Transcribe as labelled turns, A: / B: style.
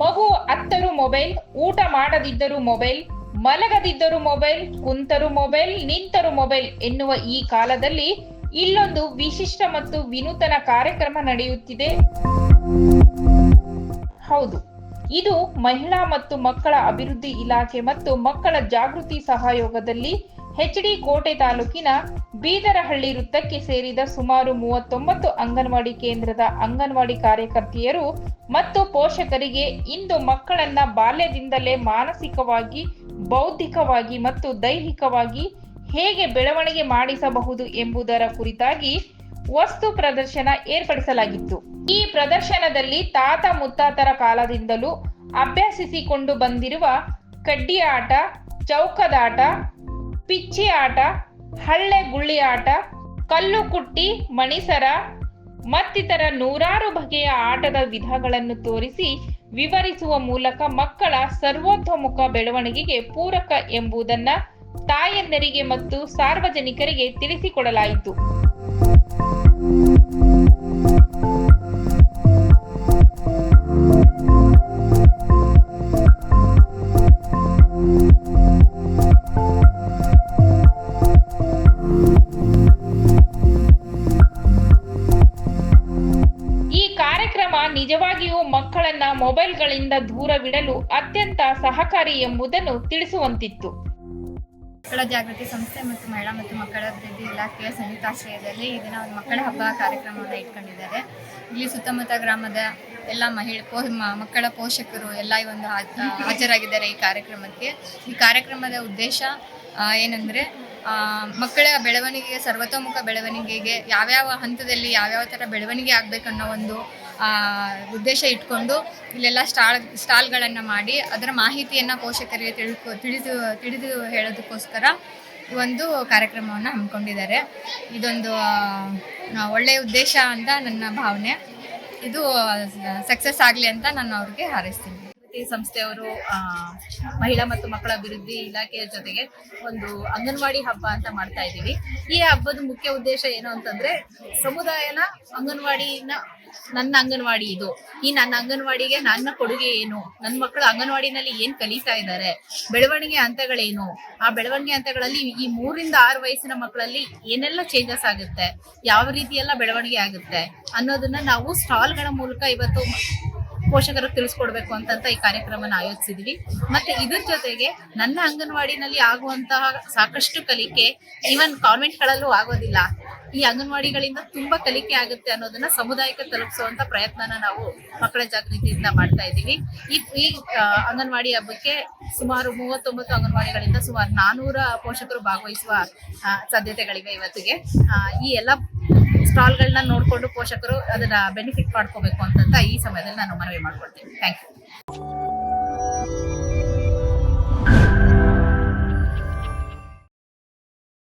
A: ಮಗು ಅತ್ತರು ಮೊಬೈಲ್, ಊಟ ಮಾಡದಿದ್ದರು ಮೊಬೈಲ್, ಮಲಗದಿದ್ದರು ಮೊಬೈಲ್, ಕುಂತರು ಮೊಬೈಲ್, ನಿಂತರು ಮೊಬೈಲ್ ಎನ್ನುವ ಈ ಕಾಲದಲ್ಲಿ ಇಲ್ಲೊಂದು ವಿಶಿಷ್ಟ ಮತ್ತು ವಿನೂತನ ಕಾರ್ಯಕ್ರಮ ನಡೆಯುತ್ತಿದೆ. ಹೌದು, ಇದು ಮಹಿಳಾ ಮತ್ತು ಮಕ್ಕಳ ಅಭಿವೃದ್ಧಿ ಇಲಾಖೆ ಮತ್ತು ಮಕ್ಕಳ ಜಾಗೃತಿ ಸಹಯೋಗದಲ್ಲಿ ಹೆಚ್ಡಿ ಕೋಟೆ ತಾಲೂಕಿನ ಬೀದರಹಳ್ಳಿ ವೃತ್ತಕ್ಕೆ ಸೇರಿದ ಸುಮಾರು ಮೂವತ್ತೊಂಬತ್ತು ಅಂಗನವಾಡಿ ಕೇಂದ್ರದ ಅಂಗನವಾಡಿ ಕಾರ್ಯಕರ್ತೆಯರು ಮತ್ತು ಪೋಷಕರಿಗೆ ಇಂದು ಮಕ್ಕಳನ್ನ ಬಾಲ್ಯದಿಂದಲೇ ಮಾನಸಿಕವಾಗಿ, ಬೌದ್ಧಿಕವಾಗಿ ಮತ್ತು ದೈಹಿಕವಾಗಿ ಹೇಗೆ ಬೆಳವಣಿಗೆ ಮಾಡಿಸಬಹುದು ಎಂಬುದರ ಕುರಿತಾಗಿ ವಸ್ತು ಪ್ರದರ್ಶನ ಏರ್ಪಡಿಸಲಾಗಿತ್ತು. ಈ ಪ್ರದರ್ಶನದಲ್ಲಿ ತಾತ ಮುತ್ತಾತರ ಕಾಲದಿಂದಲೂ ಅಭ್ಯಸಿಸಿಕೊಂಡು ಬಂದಿರುವ ಕಡ್ಡಿ ಆಟ, ಚೌಕದಾಟ ಪಿಚ್ಚಿ ಆಟ ಹಳ್ಳೆ ಗುಳ್ಳಿ ಆಟ ಕಲ್ಲು ಕುಟ್ಟಿ, ಮಣಿಸರ, ಮತ್ತಿತರ ನೂರಾರು ಬಗೆಯ ಆಟದ ವಿಧಗಳನ್ನು ತೋರಿಸಿ ವಿವರಿಸುವ ಮೂಲಕ ಮಕ್ಕಳ ಸರ್ವೋತ್ತಮುಖ ಬೆಳವಣಿಗೆಗೆ ಪೂರಕ ಎಂಬುದನ್ನು ತಾಯಂದರಿಗೆ ಮತ್ತು ಸಾರ್ವಜನಿಕರಿಗೆ ತಿಳಿಸಿಕೊಡಲಾಯಿತು. ನಿಜವಾಗಿಯೂ ಮಕ್ಕಳನ್ನ ಮೊಬೈಲ್ಗಳಿಂದ ದೂರವಿಡಲು ಅತ್ಯಂತ ಸಹಕಾರಿ ಎಂಬುದನ್ನು ತಿಳಿಸುವಂತಿತ್ತು.
B: ಮಕ್ಕಳ ಜಾಗೃತಿ ಸಂಸ್ಥೆ ಮತ್ತು ಮಹಿಳಾ ಮತ್ತು ಮಕ್ಕಳ ಅಭಿವೃದ್ಧಿ ಇಲಾಖೆಯ ಸಂಯುಕ್ತಾಶ್ರಯದಲ್ಲಿ ಈ ದಿನ ಒಂದು ಮಕ್ಕಳ ಹಬ್ಬ ಕಾರ್ಯಕ್ರಮವನ್ನು ಇಟ್ಕೊಂಡಿದ್ದಾರೆ. ಇಲ್ಲಿ ಸುತ್ತಮುತ್ತ ಗ್ರಾಮದ ಎಲ್ಲ ಮಹಿಳೆ ಪೋ ಮಕ್ಕಳ ಪೋಷಕರು ಎಲ್ಲ ಈ ಒಂದು ಹಾಜರಾಗಿದ್ದಾರೆ ಈ ಕಾರ್ಯಕ್ರಮಕ್ಕೆ. ಈ ಕಾರ್ಯಕ್ರಮದ ಉದ್ದೇಶ ಏನಂದರೆ ಮಕ್ಕಳ ಬೆಳವಣಿಗೆಗೆ, ಸರ್ವತೋಮುಖ ಬೆಳವಣಿಗೆಗೆ ಯಾವ್ಯಾವ ಹಂತದಲ್ಲಿ ಯಾವ್ಯಾವ ಥರ ಬೆಳವಣಿಗೆ ಆಗಬೇಕನ್ನೋ ಒಂದು ಉದ್ದೇಶ ಇಟ್ಕೊಂಡು ಇಲ್ಲೆಲ್ಲ ಸ್ಟಾಲ್, ಸ್ಟಾಲ್ಗಳನ್ನು ಮಾಡಿ ಅದರ ಮಾಹಿತಿಯನ್ನು ಪೋಷಕರಿಗೆ ತಿಳ್ಕೊ, ತಿಳಿದು ತಿಳಿದು ಹೇಳೋದಕ್ಕೋಸ್ಕರ ಒಂದು ಕಾರ್ಯಕ್ರಮವನ್ನು ಹಮ್ಮಿಕೊಂಡಿದ್ದಾರೆ. ಇದೊಂದು ಒಳ್ಳೆಯ ಉದ್ದೇಶ ಅಂತ ನನ್ನ ಭಾವನೆ. ಇದು ಸಕ್ಸಸ್ ಆಗಲಿ ಅಂತ ನಾನು ಅವ್ರಿಗೆ ಹಾರೈಸ್ತೀನಿ.
C: ಈ ಸಂಸ್ಥೆಯವರು ಮಹಿಳಾ ಮತ್ತು ಮಕ್ಕಳ ಅಭಿವೃದ್ಧಿ ಇಲಾಖೆಯ ಜೊತೆಗೆ ಒಂದು ಅಂಗನವಾಡಿ ಹಬ್ಬ ಅಂತ ಮಾಡ್ತಾ ಇದ್ದೀವಿ. ಈ ಹಬ್ಬದ ಮುಖ್ಯ ಉದ್ದೇಶ ಏನು ಅಂತಂದ್ರೆ, ಸಮುದಾಯನ ಅಂಗನವಾಡಿನ ನನ್ನ ಅಂಗನವಾಡಿ ಇದು. ಈ ನನ್ನ ಅಂಗನವಾಡಿಗೆ ನನ್ನ ಕೊಡುಗೆ ಏನು? ನನ್ನ ಮಕ್ಕಳು ಅಂಗನವಾಡಿನಲ್ಲಿ ಏನ್ ಕಲಿತಾ ಇದ್ದಾರೆ? ಬೆಳವಣಿಗೆ ಹಂತಗಳೇನು? ಆ ಬೆಳವಣಿಗೆ ಹಂತಗಳಲ್ಲಿ ಈ ಮೂರಿಂದ ಆರು ವಯಸ್ಸಿನ ಮಕ್ಕಳಲ್ಲಿ ಏನೆಲ್ಲ ಚೇಂಜಸ್ ಆಗುತ್ತೆ? ಯಾವ ರೀತಿ ಎಲ್ಲ ಬೆಳವಣಿಗೆ ಆಗುತ್ತೆ ಅನ್ನೋದನ್ನ ನಾವು ಸ್ಟಾಲ್ಗಳ ಮೂಲಕ ಇವತ್ತು ಪೋಷಕರು ತಿಳಿಸ್ಕೊಡ್ಬೇಕು ಅಂತಂತ ಈ ಕಾರ್ಯಕ್ರಮನ ಆಯೋಜಿಸಿದ್ವಿ. ಮತ್ತೆ ಇದ್ರ ಜೊತೆಗೆ ನನ್ನ ಅಂಗನವಾಡಿನಲ್ಲಿ ಆಗುವಂತಹ ಸಾಕಷ್ಟು ಕಲಿಕೆ ಈವನ್ ಕಾನ್ವೆಂಟ್ಗಳಲ್ಲೂ ಆಗೋದಿಲ್ಲ. ಈ ಅಂಗನವಾಡಿಗಳಿಂದ ತುಂಬಾ ಕಲಿಕೆ ಆಗುತ್ತೆ ಅನ್ನೋದನ್ನ ಸಮುದಾಯಕ್ಕೆ ತಲುಪಿಸುವಂತ ಪ್ರಯತ್ನನ ನಾವು ಮಕ್ಕಳ ಜಾಗೃತಿಯಿಂದ ಮಾಡ್ತಾ ಇದ್ದೀವಿ. ಈ ಈ ಅಂಗನವಾಡಿ ಹಬ್ಬಕ್ಕೆ ಸುಮಾರು ಮೂವತ್ತೊಂಬತ್ತು ಅಂಗನವಾಡಿಗಳಿಂದ ಸುಮಾರು ನಾನೂರ ಪೋಷಕರು ಭಾಗವಹಿಸುವ ಸಾಧ್ಯತೆಗಳಿವೆ ಇವತ್ತಿಗೆ. ಈ ಎಲ್ಲ ಸ್ಟಾಲ್ಗಳನ್ನ ನೋಡ್ಕೊಂಡು ಪೋಷಕರು ಅದನ್ನ ಬೆನಿಫಿಟ್ ಮಾಡ್ಕೋಬೇಕು ಅಂತಂತ ಈ ಸಮಯದಲ್ಲಿ ನಾನು ಮನವಿ ಮಾಡ್ಕೊಳ್ತೀನಿ. Thank you.